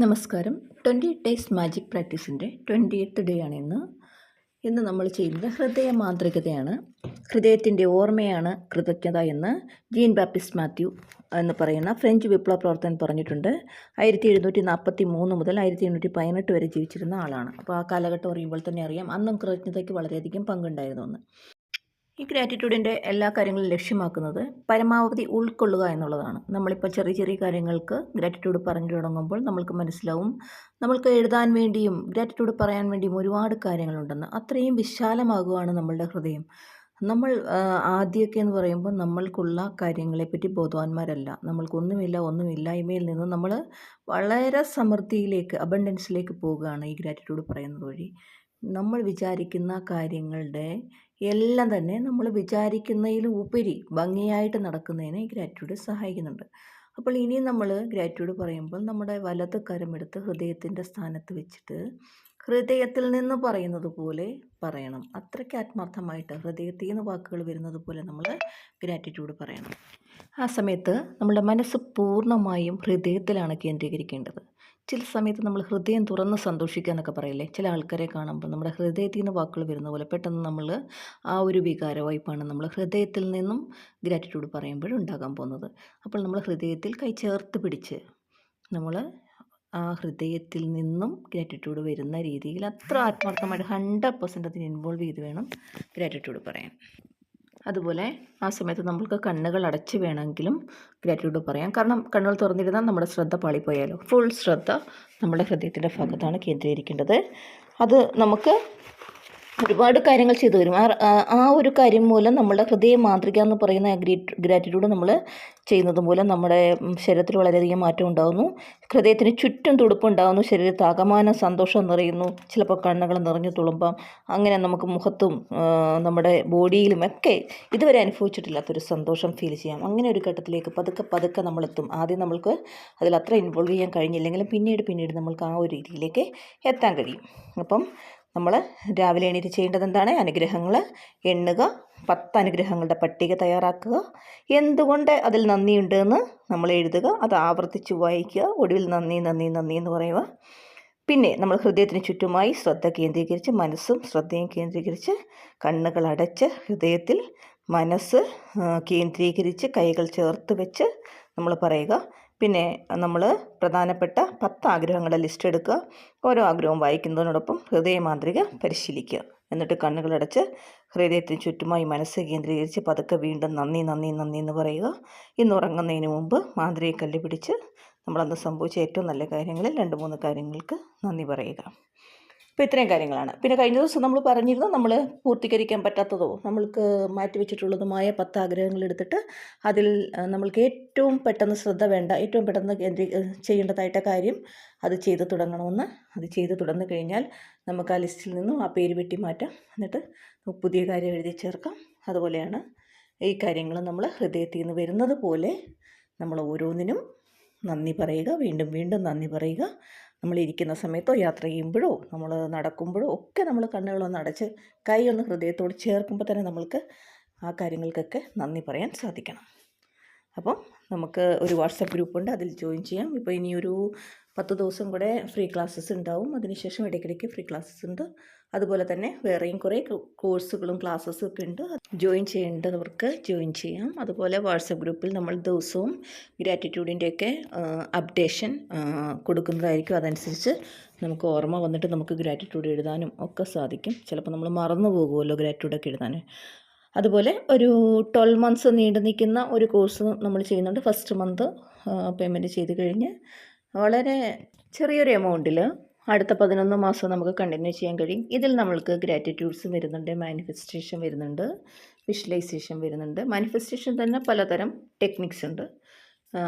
നമസ്കാരം. Twenty days magic പ്രാക്ടീസിന്റെ twenty eighth day ആണ് ഇന്ന്. ഇന്ന് നമ്മൾ ചെയ്യുന്നത് ഹൃദയ മാന്ത്രികതയാണ്. ഹൃദയത്തിന്റെ ഓർമ്മയാണ് കൃതജ്ഞത എന്ന് ജീൻ ബാപ്റ്റിസ്റ്റ് മാത്യു എന്ന് പറയുന്ന ഫ്രഞ്ച് വിപ്ലവ പ്രവർത്തകൻ പറഞ്ഞിട്ടുണ്ട്. ആയിരത്തി എഴുന്നൂറ്റി നാൽപ്പത്തി മൂന്ന് മുതൽ ആയിരത്തി എണ്ണൂറ്റി പതിനെട്ട് വരെ ജീവിച്ചിരുന്ന ആളാണ്. അപ്പോൾ ആ കാലഘട്ടം അറിയുമ്പോൾ തന്നെ അറിയാം അന്നും കൃതജ്ഞതയ്ക്ക് വളരെയധികം പങ്കുണ്ടായിരുന്നു എന്ന്. ഈ ഗ്രാറ്റിറ്റ്യൂഡിന്റെ എല്ലാ കാര്യങ്ങളും ലക്ഷ്യമാക്കുന്നത് പരമാവധി ഉൾക്കൊള്ളുക എന്നുള്ളതാണ്. നമ്മളിപ്പോൾ ചെറിയ ചെറിയ കാര്യങ്ങൾക്ക് ഗ്രാറ്റിറ്റ്യൂഡ് പറഞ്ഞു തുടങ്ങുമ്പോൾ നമ്മൾക്ക് മനസ്സിലാവും. നമ്മൾക്ക് എഴുതാൻ വേണ്ടിയും ഗ്രാറ്റിറ്റ്യൂഡ് പറയാൻ വേണ്ടിയും ഒരുപാട് കാര്യങ്ങളുണ്ടെന്ന്. അത്രയും വിശാലമാകുകയാണ് നമ്മളുടെ ഹൃദയം. നമ്മൾ ആദ്യമൊക്കെ എന്ന് പറയുമ്പോൾ നമ്മൾക്കുള്ള കാര്യങ്ങളെപ്പറ്റി ബോധവാന്മാരല്ല. നമ്മൾക്കൊന്നുമില്ല ഒന്നുമില്ലായ്മയിൽ നിന്ന് നമ്മൾ വളരെ സമൃദ്ധിയിലേക്ക് അബണ്ടൻസിലേക്ക് പോവുകയാണ് ഈ ഗ്രാറ്റിറ്റ്യൂഡ് പറയുന്നത് വഴി. നമ്മൾ വിചാരിക്കുന്ന കാര്യങ്ങളുടെ എല്ലാം തന്നെ നമ്മൾ വിചാരിക്കുന്നതിലും ഉപരി ഭംഗിയായിട്ട് നടക്കുന്നതിന് ഈ ഗ്രാറ്റിറ്റ്യൂഡ് സഹായിക്കുന്നുണ്ട്. അപ്പോൾ ഇനി നമ്മൾ ഗ്രാറ്റിറ്റ്യൂഡ് പറയുമ്പോൾ നമ്മുടെ വലത് കരമെടുത്ത് ഹൃദയത്തിന്റെ സ്ഥാനത്ത് വെച്ചിട്ട് ഹൃദയത്തിൽ നിന്ന് പറയുന്നത് പോലെ പറയണം. അത്രയ്ക്ക് ആത്മാർത്ഥമായിട്ട് ഹൃദയത്തിൽ നിന്ന് വാക്കുകൾ വരുന്നത് പോലെ നമ്മൾ ഗ്രാറ്റിറ്റ്യൂഡ് പറയണം. ആ സമയത്ത് നമ്മുടെ മനസ്സ് പൂർണമായും ഹൃദയത്തിലാണ് കേന്ദ്രീകരിക്കേണ്ടത്. ചില സമയത്ത് നമ്മൾ ഹൃദയം തുറന്ന് സന്തോഷിക്കുക എന്നൊക്കെ പറയില്ലേ? ചില ആൾക്കാരെ കാണുമ്പോൾ നമ്മുടെ ഹൃദയത്തിൽ നിന്ന് വാക്കുകൾ വരുന്ന പോലെ പെട്ടെന്ന് നമ്മൾ ആ ഒരു വികാരവായ്പാണ് നമ്മൾ ഹൃദയത്തിൽ നിന്നും ഗ്രാറ്റിറ്റ്യൂഡ് പറയുമ്പോൾ ഉണ്ടാകാൻ പോകുന്നത്. അപ്പോൾ നമ്മൾ ഹൃദയത്തിൽ കൈ ചേർത്ത് പിടിച്ച് നമ്മൾ ആ ഹൃദയത്തിൽ നിന്നും ഗ്രാറ്റിറ്റ്യൂഡ് വരുന്ന രീതിയിൽ അത്ര ആത്മാർത്ഥമായിട്ട് ഹൺഡ്രഡ് പെർസെന്റ് അതിന് ഇൻവോൾവ് ചെയ്ത് വേണം ഗ്രാറ്റിറ്റ്യൂഡ് പറയാൻ. അതുപോലെ ആ സമയത്ത് നമ്മൾക്ക് കണ്ണുകൾ അടച്ച് വേണമെങ്കിലും ഗ്രാറ്റിറ്റ്യൂഡ് പറയാം. കാരണം കണ്ണുകൾ തുറന്നിരുന്നാൽ നമ്മുടെ ശ്രദ്ധ പാളിപ്പോയാലോ? ഫുൾ ശ്രദ്ധ നമ്മുടെ ഹൃദയത്തിന്റെ ഭാഗത്താണ് കേന്ദ്രീകരിക്കേണ്ടത്. അത് നമുക്ക് ഒരുപാട് കാര്യങ്ങൾ ചെയ്തു വരും ആ ഒരു കാര്യം മൂലം നമ്മുടെ ഹൃദയ മാതൃക എന്ന് പറയുന്ന ഗ്രാറ്റിറ്റ്യൂഡ് നമ്മൾ ചെയ്യുന്നത് മൂലം നമ്മുടെ ശരീരത്തിൽ വളരെയധികം മാറ്റം ഉണ്ടാകുന്നു ഹൃദയത്തിന് ചുറ്റും തുടുപ്പുണ്ടാകുന്നു ശരീരത്തിൽ ആകമാനം സന്തോഷം നിറയുന്നു. ചിലപ്പോൾ കണ്ണുകൾ നിറഞ്ഞു തുളുമ്പാം. അങ്ങനെ നമുക്ക് മുഖത്തും നമ്മുടെ ബോഡിയിലും ഒക്കെ ഇതുവരെ അനുഭവിച്ചിട്ടില്ലാത്തൊരു സന്തോഷം ഫീൽ ചെയ്യാം. അങ്ങനെ ഒരു ഘട്ടത്തിലേക്ക് പതുക്കെ പതുക്കെ നമ്മളെത്തും. ആദ്യം നമ്മൾക്ക് അതിൽ അത്ര ഇൻവോൾവ് ചെയ്യാൻ കഴിഞ്ഞില്ലെങ്കിലും പിന്നീട് പിന്നീട് നമ്മൾക്ക് ആ ഒരു രീതിയിലേക്ക് എത്താൻ കഴിയും. അപ്പം നമ്മൾ രാവിലെ എണീറ്റ് ചെയ്യേണ്ടത് എന്താണ്? അനുഗ്രഹങ്ങൾ. എണ്ണുക. പത്ത് അനുഗ്രഹങ്ങളുടെ പട്ടിക തയ്യാറാക്കുക. എന്തുകൊണ്ട് അതിൽ നന്ദിയുണ്ടെന്ന് നമ്മൾ എഴുതുക. അത് ആവർത്തിച്ച് വായിക്കുക. ഒടുവിൽ നന്ദി നന്ദി നന്ദി എന്ന് പറയുക. പിന്നെ നമ്മൾ ഹൃദയത്തിന് ചുറ്റുമായി ശ്രദ്ധ കേന്ദ്രീകരിച്ച് മനസ്സും ശ്രദ്ധയും കേന്ദ്രീകരിച്ച് കണ്ണുകൾ അടച്ച് ഹൃദയത്തിൽ മനസ്സ് കേന്ദ്രീകരിച്ച് കൈകൾ ചേർത്ത് വെച്ച് നമ്മൾ പറയുക. പിന്നെ നമ്മൾ പ്രധാനപ്പെട്ട പത്ത് ആഗ്രഹങ്ങളുടെ ലിസ്റ്റ് എടുക്കുക. ഓരോ ആഗ്രഹവും വായിക്കുന്നതിനോടൊപ്പം ഹൃദയമാന്ത്രിക പരിശീലിക്കുക. എന്നിട്ട് കണ്ണുകളടച്ച് ഹൃദയത്തിന് ചുറ്റുമായി മനസ്സ് കേന്ദ്രീകരിച്ച് പതുക്കെ വീണ്ടും നന്ദി നന്ദി നന്ദി എന്ന് പറയുക. ഇന്ന് ഉറങ്ങുന്നതിന് മുമ്പ് മാന്ത്രിക കല്ല് പിടിച്ച് നമ്മളന്ന് സംഭവിച്ച ഏറ്റവും നല്ല കാര്യങ്ങളിൽ രണ്ട് മൂന്ന് കാര്യങ്ങൾക്ക് നന്ദി പറയുക. അപ്പോൾ ഇത്രയും കാര്യങ്ങളാണ്. പിന്നെ കഴിഞ്ഞ ദിവസം നമ്മൾ പറഞ്ഞിരുന്നു നമ്മൾ പൂർത്തീകരിക്കാൻ പറ്റാത്തതോ നമ്മൾക്ക് മാറ്റിവെച്ചിട്ടുള്ളതുമായ പത്ത് ആഗ്രഹങ്ങൾ എടുത്തിട്ട് അതിൽ നമ്മൾക്ക് ഏറ്റവും പെട്ടെന്ന് ശ്രദ്ധ വേണ്ട ഏറ്റവും പെട്ടെന്ന് കേന്ദ്രീ ചെയ്യേണ്ടതായിട്ട കാര്യം അത് ചെയ്തു തുടങ്ങണമെന്ന് അത് ചെയ്തു തുടർന്ന് കഴിഞ്ഞാൽ നമുക്ക് ആ ലിസ്റ്റിൽ നിന്നും ആ പേര് വെട്ടി മാറ്റാം. എന്നിട്ട് പുതിയ കാര്യം എഴുതി ചേർക്കാം. അതുപോലെയാണ് ഈ കാര്യങ്ങൾ നമ്മൾ ഹൃദയത്തിൽ നിന്ന് വരുന്നത് പോലെ നമ്മൾ ഓരോന്നിനും നന്ദി പറയുക വീണ്ടും വീണ്ടും നന്ദി പറയുക. നമ്മൾ ഇരിക്കുന്ന സമയത്തോ യാത്ര ചെയ്യുമ്പോഴോ നമ്മൾ നടക്കുമ്പോഴോ ഒക്കെ നമ്മൾ കണ്ണുകളൊന്ന് അടച്ച് കൈ ഒന്ന് ഹൃദയത്തോട് ചേർക്കുമ്പോൾ തന്നെ നമ്മൾക്ക് ആ കാര്യങ്ങൾക്കൊക്കെ നന്ദി പറയാൻ സാധിക്കണം. അപ്പം നമുക്ക് ഒരു വാട്സപ്പ് ഗ്രൂപ്പുണ്ട് അതിൽ ജോയിൻ ചെയ്യാം. ഇപ്പോൾ ഇനിയൊരു പത്ത് ദിവസം കൂടെ ഫ്രീ ക്ലാസ്സസ് ഉണ്ടാവും. അതിനുശേഷം ഇടയ്ക്കിടയ്ക്ക് ഫ്രീ ക്ലാസ്സസ് ഉണ്ട്. അതുപോലെ തന്നെ വേറെയും കുറേ കോഴ്സുകളും ക്ലാസ്സസും ഒക്കെ ഉണ്ട്. ജോയിൻ ചെയ്യേണ്ടവർക്ക് ജോയിൻ ചെയ്യാം. അതുപോലെ വാട്സപ്പ് ഗ്രൂപ്പിൽ നമ്മൾ ദിവസവും ഗ്രാറ്റിറ്റ്യൂഡിന്റെയൊക്കെ അപ്ഡേഷൻ കൊടുക്കുന്നതായിരിക്കും. അതനുസരിച്ച് നമുക്ക് ഓർമ്മ വന്നിട്ട് നമുക്ക് ഗ്രാറ്റിറ്റ്യൂഡ് എഴുതാനും ഒക്കെ സാധിക്കും. ചിലപ്പോൾ നമ്മൾ മറന്നു പോകുമല്ലോ ഗ്രാറ്റിറ്റ്യൂഡൊക്കെ എഴുതാൻ. അതുപോലെ ഒരു ട്വൽവ് മന്ത്സ് നീണ്ടു നിൽക്കുന്ന ഒരു കോഴ്സ് നമ്മൾ ചെയ്യുന്നുണ്ട്. ഫസ്റ്റ് മന്ത് പേയ്മെന്റ് ചെയ്ത് കഴിഞ്ഞ് വളരെ ചെറിയൊരു എമൗണ്ടിൽ അടുത്ത പതിനൊന്ന് മാസം നമുക്ക് കണ്ടിന്യൂ ചെയ്യാൻ കഴിയും. ഇതിൽ നമ്മൾക്ക് ഗ്രാറ്റിറ്റ്യൂഡ്സ് വരുന്നുണ്ട് മാനിഫെസ്റ്റേഷൻ വരുന്നുണ്ട് വിഷ്വലൈസേഷൻ വരുന്നുണ്ട്. മാനിഫെസ്റ്റേഷൻ തന്നെ പലതരം ടെക്നിക്സ് ഉണ്ട്.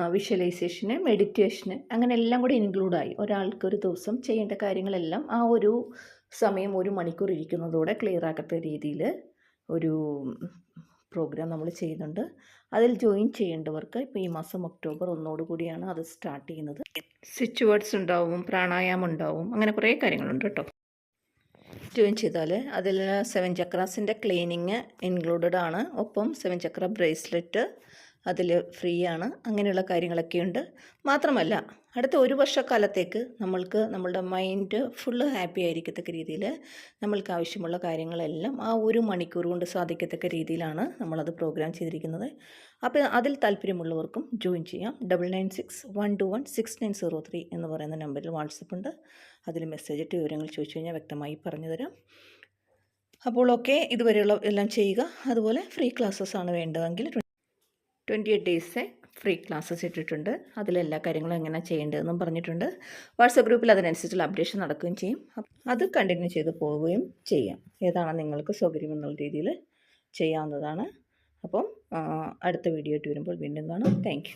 വിഷ്വലൈസേഷന് മെഡിറ്റേഷന് അങ്ങനെ എല്ലാം കൂടി ഇൻക്ലൂഡായി ഒരാൾക്ക് ഒരു ദിവസം ചെയ്യേണ്ട കാര്യങ്ങളെല്ലാം ആ ഒരു സമയം ഒരു മണിക്കൂർ ഇരിക്കുന്നതോടെ ക്ലിയർ രീതിയിൽ ഒരു പ്രോഗ്രാം നമ്മൾ ചെയ്യുന്നുണ്ട്. അതിൽ ജോയിൻ ചെയ്യേണ്ടവർക്ക് ഇപ്പോൾ ഈ മാസം ഒക്ടോബർ ഒന്നോട് കൂടിയാണ് അത് സ്റ്റാർട്ട് ചെയ്യുന്നത്. സ്വിച്ച് വേർഡ്സ് ഉണ്ടാവും പ്രാണായാമം ഉണ്ടാവും അങ്ങനെ കുറേ കാര്യങ്ങളുണ്ട് കേട്ടോ. ജോയിൻ ചെയ്താൽ അതിൽ സെവൻ ചക്രാസിന്റെ ക്ലീനിങ് ഇൻക്ലൂഡഡ് ആണ് ഒപ്പം സെവൻ ചക്ര ബ്രേസ്ലെറ്റ് അതിൽ ഫ്രീ ആണ് അങ്ങനെയുള്ള കാര്യങ്ങളൊക്കെയുണ്ട് മാത്രമല്ല അടുത്ത ഒരു വർഷക്കാലത്തേക്ക് നമ്മൾക്ക് നമ്മളുടെ മൈൻഡ് ഫുള്ള് ഹാപ്പി ആയിരിക്കത്തക്ക രീതിയിൽ നമ്മൾക്ക് ആവശ്യമുള്ള കാര്യങ്ങളെല്ലാം ആ ഒരു മണിക്കൂർ കൊണ്ട് സാധിക്കത്തക്ക രീതിയിലാണ് നമ്മളത് പ്രോഗ്രാം ചെയ്തിരിക്കുന്നത്. അപ്പോൾ അതിൽ താല്പര്യമുള്ളവർക്കും ജോയിൻ ചെയ്യാം. Double nine six one two one six nine zero three എന്ന് പറയുന്ന നമ്പറിൽ വാട്സപ്പ് ഉണ്ട്. അതിൽ മെസ്സേജ് ഇട്ട് വിവരങ്ങൾ ചോദിച്ചു കഴിഞ്ഞാൽ വ്യക്തമായി പറഞ്ഞുതരാം. അപ്പോൾ ഓക്കെ ഇതുവരെയുള്ള എല്ലാം ചെയ്യുക. അതുപോലെ ഫ്രീ ക്ലാസ്സസ് ആണ് വേണ്ടതെങ്കിൽ twenty eight days free classes ഇട്ടിട്ടുണ്ട്. അതിലെല്ലാ കാര്യങ്ങളും എങ്ങനെ ചെയ്യേണ്ടതെന്നും പറഞ്ഞിട്ടുണ്ട്. വാട്സപ്പ് ഗ്രൂപ്പിൽ അതിനനുസരിച്ചുള്ള അപ്ഡേഷൻ നടക്കുകയും ചെയ്യും. അത് കണ്ടിന്യൂ ചെയ്ത് പോവുകയും ചെയ്യാം. ഏതാണ് നിങ്ങൾക്ക് സൗകര്യം എന്നുള്ള രീതിയിൽ ചെയ്യാവുന്നതാണ്. അപ്പം അടുത്ത വീഡിയോ ആയിട്ട് വരുമ്പോൾ വീണ്ടും കാണാം. താങ്ക്